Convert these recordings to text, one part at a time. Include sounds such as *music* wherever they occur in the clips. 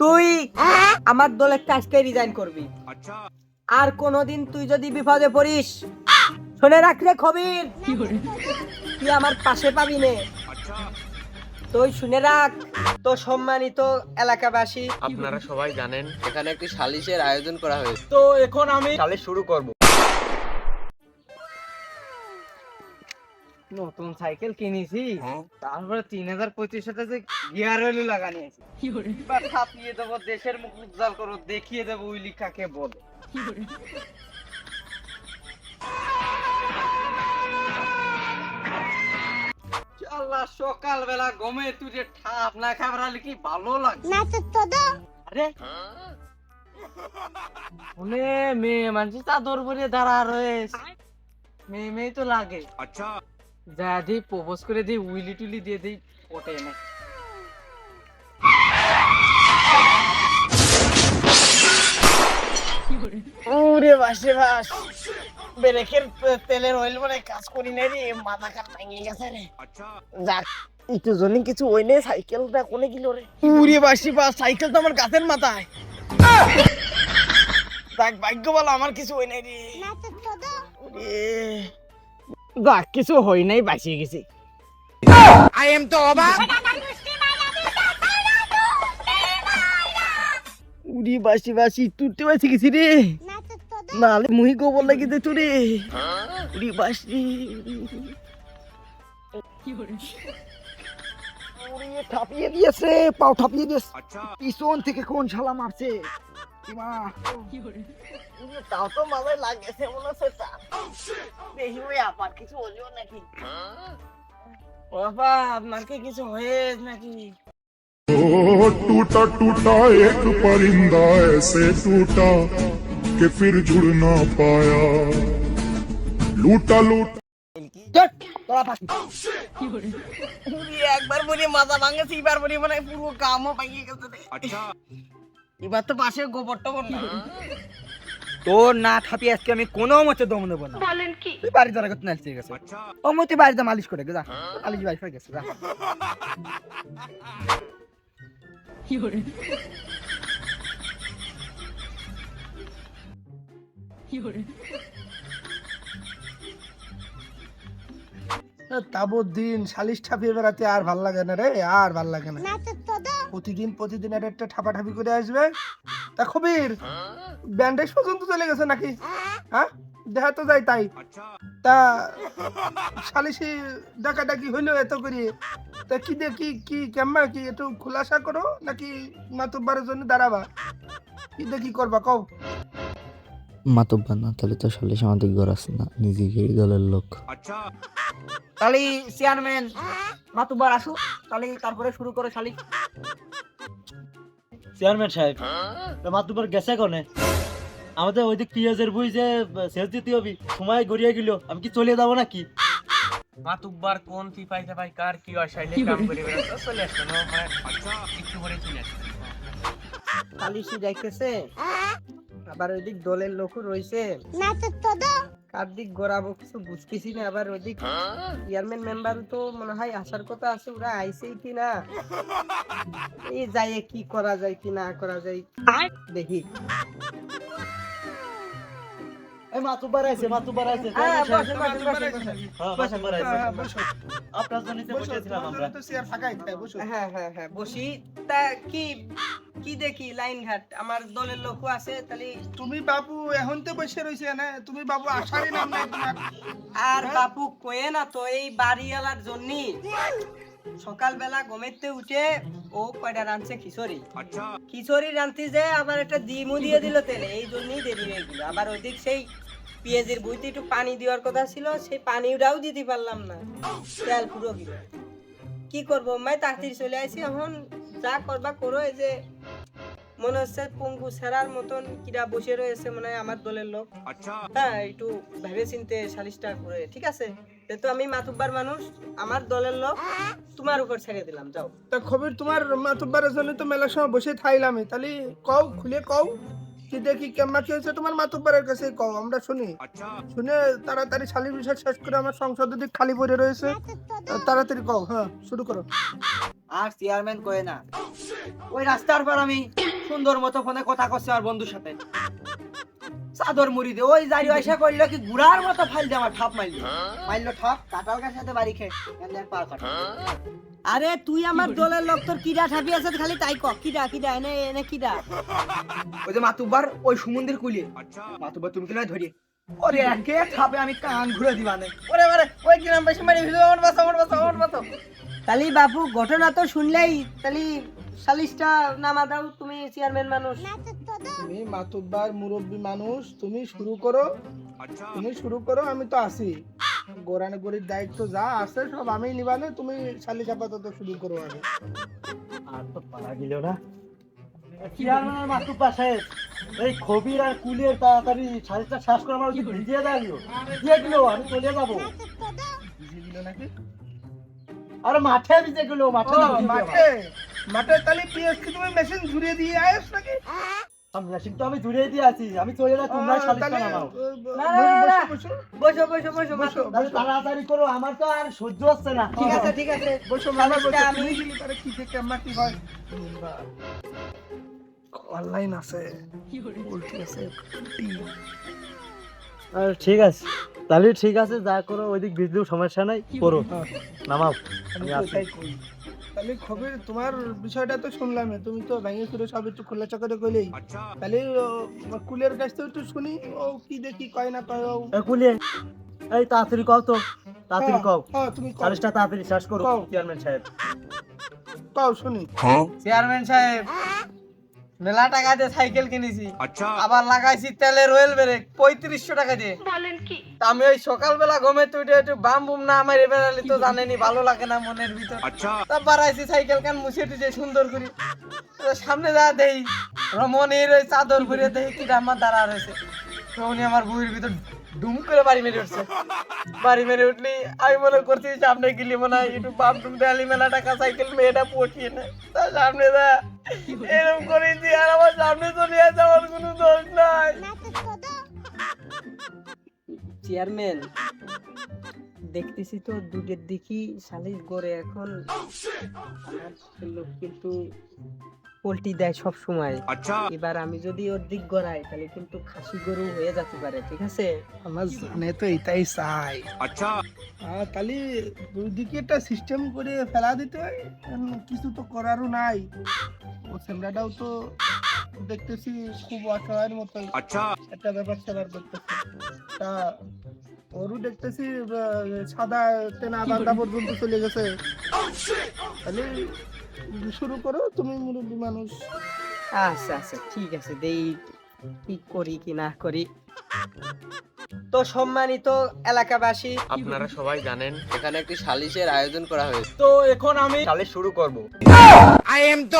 তুই আমার দল একটা আজকে রিজাইন করবি। আর কোনদিন তুই যদি বিপদে পড়িস শুনে রাখ রে খবির। তুই আমার পাশে পাবি নে। তুই শুনে রাখ তো সম্মানিত এলাকাবাসী। আপনারা সবাই জানেন এখানে একটি সালিশের আয়োজন করা হয়েছে। তো এখন আমি সালিশ শুরু করব। নতুন সাইকেল কিনেছি। তারপরে তিন হাজার পঁচিশ হাজার যে গিয়ার অয়েল লাগানি আছে। এবার ছাপিয়ে দেবো দেশের মুখ উজ্জ্বল করো দেখিয়ে দেবো উইলি কাকে বলে। আল্লাহ সকালবেলা গমে তুই যে ঠাপ না খাবার কি ভালো লাগে? আরে। ওনে মেয়ে মানুষ চাদর পরে দাঁড়া রয়েছে। মেয়ে মেয়ে তো লাগে। যা দিই প্রপোজ করে দিই উইলি টুলি দিয়ে দিই ওটে না ওরে বাসে বাস। ব্রেকের তেলের অয়েল মানে কাজ করি না রে মাথা কাট ভেঙে গেছে রে। যাক একটু জন্য কিছু ওই নেই সাইকেলটা কোনে গেল রে? উড়ে বাসি বাস সাইকেল তো আমার গাছের মাথায়। যাক ভাগ্য বলো আমার কিছু হই নাই রে যাক কিছু হই নাই বাঁচিয়ে গেছি। আই এম তো অবাক উড়ি বাসি বাসি বাসি গেছি রে। নালে মুহি গোবর লাগি দে তুই রে উড়ি বাসি উড়িয়ে ঠাপিয়ে দিয়েছে পাও ঠাপিয়ে দিয়েছে। পিছন থেকে কোন শালা মারছে? কিমা উড়িয়ে তাও তো মাথায় লাগেছে মনে হচ্ছে তা দেখি ওই আপার কিছু হলেও নাকি বাবা আপনার কি কিছু হয়েছে নাকি ओ टूटा टूटा एक परिंदा ऐसे टूटा कि फिर जुड़ ना पाया लूटा लूटा চট, তোরা ফাঁকি। উড়ি, একবার বলি মাথা ভাঙেছে এবার বলি মানে পুরো কামও ভাঙিয়ে গেছে রে। এবার তো পাশে গোবর টোবর না। তোর না থাপি আজকে আমি কোনো মতে দম দেবো না। বলেন কি? তুই বাড়ি দ্বারা করতে নাচতে গেছে। ও মতে বাড়িতে মালিশ করে যা। মালিশ বাড়ি হয়ে গেছে যা। তাবৎ দিন সালিশ ঠাপিয়ে বেড়াতে আর ভালো লাগে না রে আর ভালো লাগে না। প্রতিদিন প্রতিদিন এটা একটা ঠাপাঠাপি করে আসবে। তা খবির ব্যান্ডেজ পর্যন্ত চলে গেছে নাকি? হ্যাঁ? দেখা তো যায় তাই। তা শালিশি ডাকা ডাকি হইল এত করে। তা কি দেখি কি কেমন কি একটু খোলাসা করো নাকি মাতুব্বারের জন্য দাঁড়াবা? কি দেখি করবা, কও? মাতব্বার না তাহলে তো গড়াস না নিজেকে দলের লোক। তাহলে চেয়ারম্যান মাতুবার আসো তাহলে তারপরে শুরু করে শালিক চেয়ারম্যান সাহেব মাতুবার গেছে কোনে? আমাদের ওইদিক পিঁয়াজের বই যে শেষ দিতে হবে সময় গড়িয়ে গেল আমি কি চলে যাব নাকি? মাতুব্বার কোন ফিফাই ফাই কার কি অসাইলে কাম করে চলে আসছে না মানে একটু পরে চলে আসছে। সালিশি যাইতেছে। আবার ওইদিক দলের লোক রয়েছে। না তো কার দিক গড়াবো কিছু বুঝতেছি না আবার ওইদিক চেয়ারম্যান মেম্বার তো মনে হয় আসার কথা আছে ওরা আইসেই কি না *laughs* এই যায় কি করা যায় কি না করা যায় দেখি। আপনার বসেছিলাম আমরা জন্য তো চেয়ার ফাঁকাই থাকে, বসো। হ্যাঁ হ্যাঁ হ্যাঁ বসি। তা কি কি দেখি? লাইন ঘাট। আমার দলের লোক আছে তাহলে তুমি বাবু এখন তো বসে রয়েছে না তুমি বাবু আসারই নাম নাই তোমার। আর বাপু কয়ে না তো এই বাড়িওয়ালার জন্য। সকালবেলা ঘুমেতে উঠে ও কয়টা রাঁধছে খিচুড়ি। খিচুড়ি রাঁধতে যে আবার একটা ডিমও দিয়ে দিল তেলে এই জন্যই দেরি হয়ে গেল। আবার ওইদিক সেই পেঁয়াজের বইতে একটু পানি দেওয়ার কথা ছিল সেই পানিটাও দিতে পারলাম না। তেল পুরো গেল। কি করব? মাই তাড়াতাড়ি চলে আসি এখন যা করবা করো এই যে মনে হচ্ছে পঙ্গু সেরার মতন কিরা বসে রয়েছে মনে হয় আমার দলের লোক। হ্যাঁ একটু ভেবে চিনতে সালিশটা করে ঠিক আছে? তো আমি মাতুব্বার মানুষ আমার দলের লোক তোমার উপর ছেড়ে দিলাম যাও। তা খবর তোমার মাতুব্বারের জন্য তো মেলার সময় বসে থাইলাম তাহলে কও খুলে কও। কি দেখি কেমন কি হয়েছে তোমার মাতুব্বারের কাছে কও আমরা শুনি। শুনে তাড়াতাড়ি শালির বিষয় শেষ করে আমার সংসদ দিক খালি পড়ে রয়েছে। তাড়াতাড়ি কও হ্যাঁ শুরু করো। আর চেয়ারম্যান কয়ে না? ওই রাস্তার পর আমি সুন্দর মতো ফোনে কথা করছি আমার বন্ধুর সাথে। চাদর মুড়ি দে ওই জারি আইসা করল কি গুড়ার মতো ফাইল দিয়ে আমার ঠাপ মারলি মারলো ঠাপ কাটাল গাছ সাথে বাড়ি খেয়ে পার কাটা আরে তুই আমার দলের লোক তোর কিডা ঠাপি আছে খালি তাই ক কিডা কিডা এনে এনে কিডা? ওই যে মাতুবার ওই সুমন্দির কুলি মাতুবার তুমি কিনা ধরি ওরে একে ঠাপে আমি কান ঘুরে দিবানে। ওরে ওরে ওই গ্রাম বেশি মারি ভিডিও আমার বাসা আমার বাসা আমার বাসা। তালি বাপু ঘটনা তো শুনলেই তালি সালিশটা নামা দাও তুমি চেয়ারম্যান মানুষ। তুমি মাতুব্বার মুরব্বী মানুষ তুমি শুরু করো। তুমি শুরু করো আমি তো আছি গোরানে গরির দায়িত্ব যা আছে সব আমি নিবানে তুমি শালি আপাতত শুরু করো আগে। আর তো পারা গেল না। পাশে এই খবির আর কুলের তাড়াতাড়ি সাড়েটা শেষ করে আমার ভিজিয়ে দাঁড়িয়ে দিয়ে দিল আমি চলে যাব। বুঝে দিল নাকি আরে মাঠে ভিজে গেল। মাঠে মাঠে মাঠে তাহলে পিএসকে তুমি মেশিন ঘুরিয়ে দিয়ে আয়স নাকি? মেশিন তো আমি জুড়ে দিয়ে আছি। আমি চলে যাই তোমরা ও, সালিশটা তাহলে, নামাও। ও, না, না, না, না। বসো, বসো, বসো বসো বসো বসো তাহলে তাড়াতাড়ি করো আমার তো আর সহ্য হচ্ছে না। ঠিক আছে ঠিক আছে বসো মামা বসো আমি তুমি কি থেকে আমরা কি হয়? অনলাইন আছে উল্টি আছে আর ঠিক আছে তাহলে ঠিক আছে যা করো ওইদিক বিজলিও সমস্যা নাই করো। নামাও আমি। তাহলে খবর তোমার বিষয়টা তো শুনলাম তুমি তো ভেঙে চুরে সব একটু খোলা চকরে কইলেই। তাহলে কুলের কাছ থেকে একটু শুনি ও কি দেখি কয় না কয় ও। এ কুলিয়ে এই তাড়াতাড়ি কও তো তাড়াতাড়ি হ্যাঁ, কও। হ্যাঁ, তুমি কও। তাড়াতাড়ি শেষ করো চেয়ারম্যান সাহেব। কও শুনি। চেয়ারম্যান সাহেব। মেলা টাকা দিয়ে সাইকেল কিনেছি। আবার লাগাইছি তেলের অয়েল ব্রেক পঁয়ত্রিশশো টাকা দিয়ে। বলেন কি? আমি ওই সকালবেলা ঘুমে তুই একটু বাম বুম না আমার এবেলালি তো জানেনি ভালো লাগে না মনের ভিতর। তা বাড়াইছি সাইকেল কান মুছে টুছে সুন্দর করে। সামনে যা দেই রমণীর ওই চাদর ঘুরে দেই কি আমার দাঁড়া রয়েছে। তো উনি আমার বউয়ের ভিতর ডুম করে বাড়ি মেরে উঠছে। বাড়ি মেরে উঠলি আমি মনে করছি সামনে গেলি মনে হয় একটু বাপ ডুম দেয়ালি মেলা টাকা সাইকেল মেয়েটা পটিয়ে নেয়। তার সামনে যা এরকম করেছি আর আমার সামনে চলে আসে আমার কোনো দোষ নাই। চেয়ারম্যান দেখতেছি তো দুধের দিকে সালিশ করে এখন। আমার লোক কিন্তু পোল্ট্রি দেয় সব সময় এবার আমি যদি ওর দিক গড়াই তাহলে কিন্তু খাসি গরু হয়ে যেতে পারে ঠিক আছে? আমার জানে তো এটাই চাই। আহ, তাহলে দুই দিকে একটা সিস্টেম করে ফেলা দিতে হয় কিছু তো করারও নাই। ও সেমরাটাও তো দেখতেছি খুব অসহায়ের মতো একটা ব্যাপার স্যাপার করতেছে তা ওরও দেখতেছি সাদা তেনা বান্দা পর্যন্ত চলে গেছে। তাহলে শুরু করো তুমি মুরব্বী মানুষ। আচ্ছা আচ্ছা ঠিক আছে দেই কি করি কি না করি। তো সম্মানিত এলাকাবাসী আপনারা সবাই জানেন এখানে একটি সালিশের আয়োজন করা হয়েছে। তো এখন আমি সালিশ শুরু করব। আই এম দ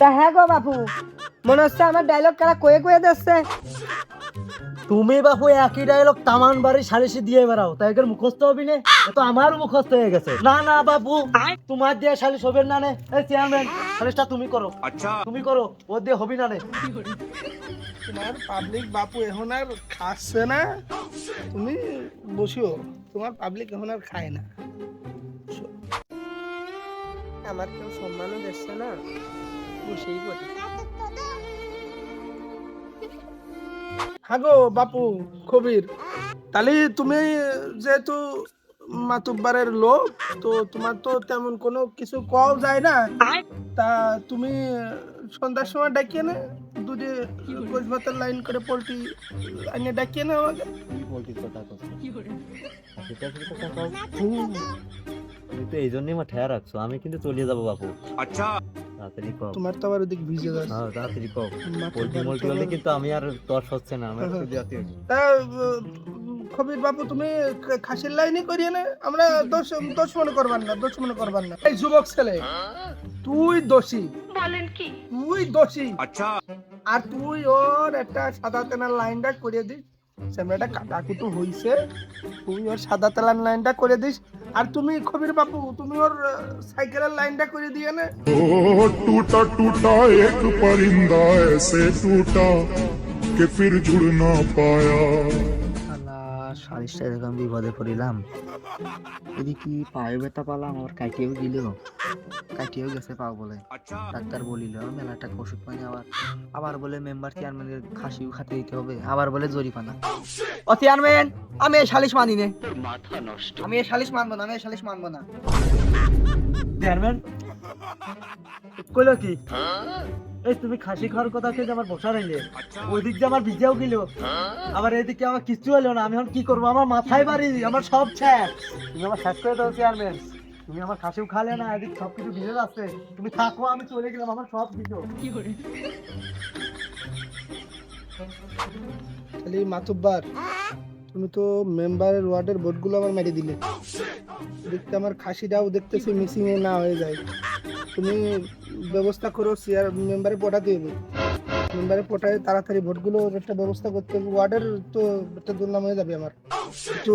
তা হ্যাঁ গো বাপু মনে হচ্ছে আমার ডায়লগ কারা কয়ে কয়ে দিচ্ছে? তুমি বাপু একই ডায়লগ তামান বাড়ি সালিশি দিয়ে বেড়াও তাই এর মুখস্থ হবি না? তো আমারও মুখস্থ হয়ে গেছে। না না বাপু তোমার দিয়ে সালিশ হবে না নে? এই চেয়ারম্যান সালিশটা তুমি করো। আচ্ছা। তুমি করো ও দিয়ে হবি না নে? তোমার পাবলিক বাপু এখন আর খাচ্ছে না। তুমি বসিও তোমার পাবলিক এখন আর খায় না। আমার কেউ সম্মানও দিচ্ছে না। বসেই পড়ি হ্যাঁ গো বাপু কবির। তাহলে তুমি যেহেতু মাতুব্বারের লোক তো তোমার তো তেমন কোনো কিছু কও যায় না। তা তুমি সন্ধ্যার সময় ডাকিয়ে না দুধে ভাতের লাইন করে পোল্ট্রি আইনে ডাকিয়ে না আমাকে। বলতিস কথা কথা এই জন্যই আমার ঠেয়া রাখছো আমি কিন্তু চলিয়ে যাব বাপু। তাড়াতাড়ি কও। তোমার তো আবার ওদিক ভিজে যাচ্ছে। হ্যাঁ তাড়াতাড়ি কও। পোল্ট্রি মোল্ট্রি হলে কিন্তু আমি আর হচ্ছে না তা খবির বাবু তুমি খাসির লাইনই করিয়ে না। আমরা দোষ দোষ মনে করবার না দোষ মনে করবার না। এই যুবক ছেলে তুই দোষী। বলেন কি? তুই দোষী। আর তুই ওর একটা সাদা তেনার লাইনটা করে দিস। সেমরাটা কাটাকুটু হইছে। তুই ওর সাদা তেলার লাইনটা করে দিস। আর তুমি খবির বাপু তুমি ওর সাইকেলের লাইনটা করে দিয়ে না? টুটা টুটা, এক পরিন্দা এসে টুটা, কে ফির জুড় না পায়া। সালিশটা এরকম বিপদে পড়িলাম। এদিকে পায়ে ব্যথা পালাম আবার কাটিয়েও দিল কাটিয়েও গেছে পাও বলে। ডাক্তার বলিল মেলাটা ওষুধ পানি আবার। আবার বলে মেম্বার চেয়ারম্যানের খাসিও খাতে দিতে হবে। আবার বলে জরিপানা ও চেয়ারম্যান আমি এই সালিশ মানি নে। আমি এই সালিশ মানবো না আমি এই সালিশ মানবো না। চেয়ারম্যান কইলো কি? এই তুমি খাসি খাওয়ার কথা কে যে আমার বসা রইলে ওই দিক দিয়ে আমার ভিজাও গেল। আবার এদিকে আমার কিচ্ছু হলো না। আমি এখন কি করব? আমার মাথায় বাড়ি আমার সব শেষ। তুমি আমার শেষ করে দাও চেয়ারম্যান তুমি আমার খাসিও খালে না এদিক সব কিছু ভিজে যাচ্ছে। তুমি থাকো আমি চলে গেলাম আমার সব ভিজো। খালি মাতুব্বার তুমি তো মেম্বারের ওয়ার্ডের ভোটগুলো আমার মেরে দিলে। দেখতে আমার খাসিটাও দেখতেছি মিসিং এ না হয়ে যায়। তুমি ব্যবস্থা করো চেয়ার মেম্বারে পটাতে হবে মেম্বারে পটায় তাড়াতাড়ি ভোটগুলো একটা ব্যবস্থা করতে হবে। ওয়ার্ডের তো একটা দুর্নাম হয়ে যাবে আমার। একটু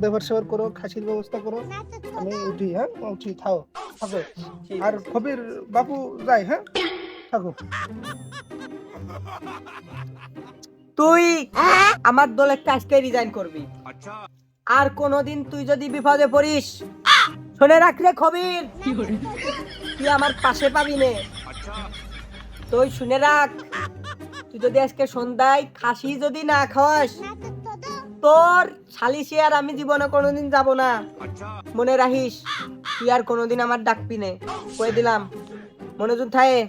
ব্যবহার সেবার করো খাসির ব্যবস্থা করো। আমি উঠি হ্যাঁ? উঠি থাও থাকো। আর কবির বাপু যাই হ্যাঁ? থাকো। তুই আমার দলের কাজকে রিজাইন করবি। আর কোনোদিন তুই যদি বিপদে পড়িস শুনে রাখ রে খবির। তুই আমার পাশে পাবি নে। তুই শুনে রাখ, তুই যদি আজকে সন্ধ্যায় খাসি যদি না খাস তোর সালিশে আর আমি জীবনে কোনোদিন যাব না। মনে রাখিস, তুই আর কোনোদিন আমার ডাকবি নে। কয়ে দিলাম, মনোযোগ থাকে